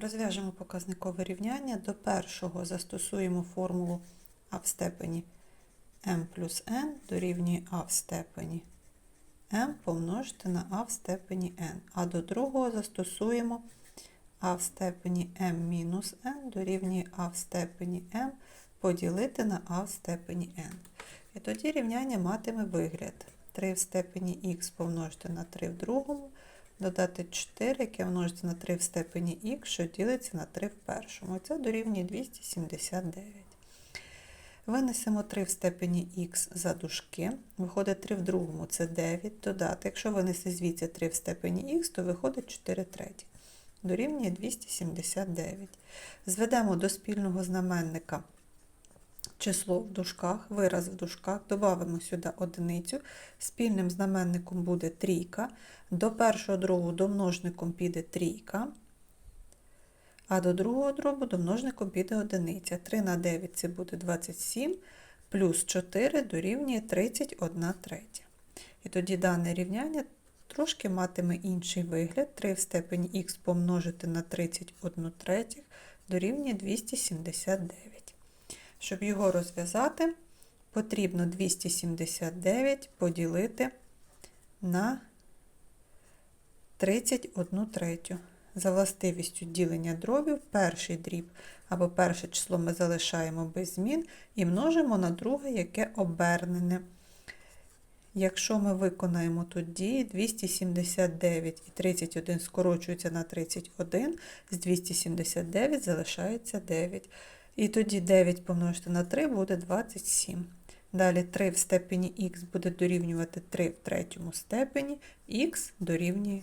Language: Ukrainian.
Розв'яжемо показникове рівняння. До першого застосуємо формулу а в степені m плюс n дорівнює а в степені m помножити на а в степені n. А до другого застосуємо а в степені m мінус n дорівнює а в степені m поділити на а в степені n. І тоді рівняння матиме вигляд 3 в степені х помножити на 3 в другому, додати 4, яке множиться на 3 в степені х, що ділиться на 3 в першому. Це дорівнює 279. Винесемо 3 в степені х за дужки. Виходить 3 в другому, це 9 додати. Якщо винести звідси 3 в степені х, то виходить 4 треті. Дорівнює 279. Зведемо до спільного знаменника число в дужках, вираз в дужках, додамо сюди одиницю. Спільним знаменником буде трійка. До першого дробу домножником піде трійка. А до другого дробу домножником піде одиниця. 3 на 9 це буде 27, плюс 4 дорівнює 31 третя. І тоді дане рівняння трошки матиме інший вигляд. 3 в степені х помножити на 31 третіх дорівнює 279. Щоб його розв'язати, потрібно 279 поділити на 31 третю. За властивістю ділення дробів перший дріб або перше число ми залишаємо без змін і множимо на друге, яке обернене. Якщо ми виконаємо тут дії, 279 і 31 скорочуються на 31, з 279 залишається 9. І тоді 9 помножити на 3 буде 27. Далі 3 в степені х буде дорівнювати 3 в третьому степені, х дорівнює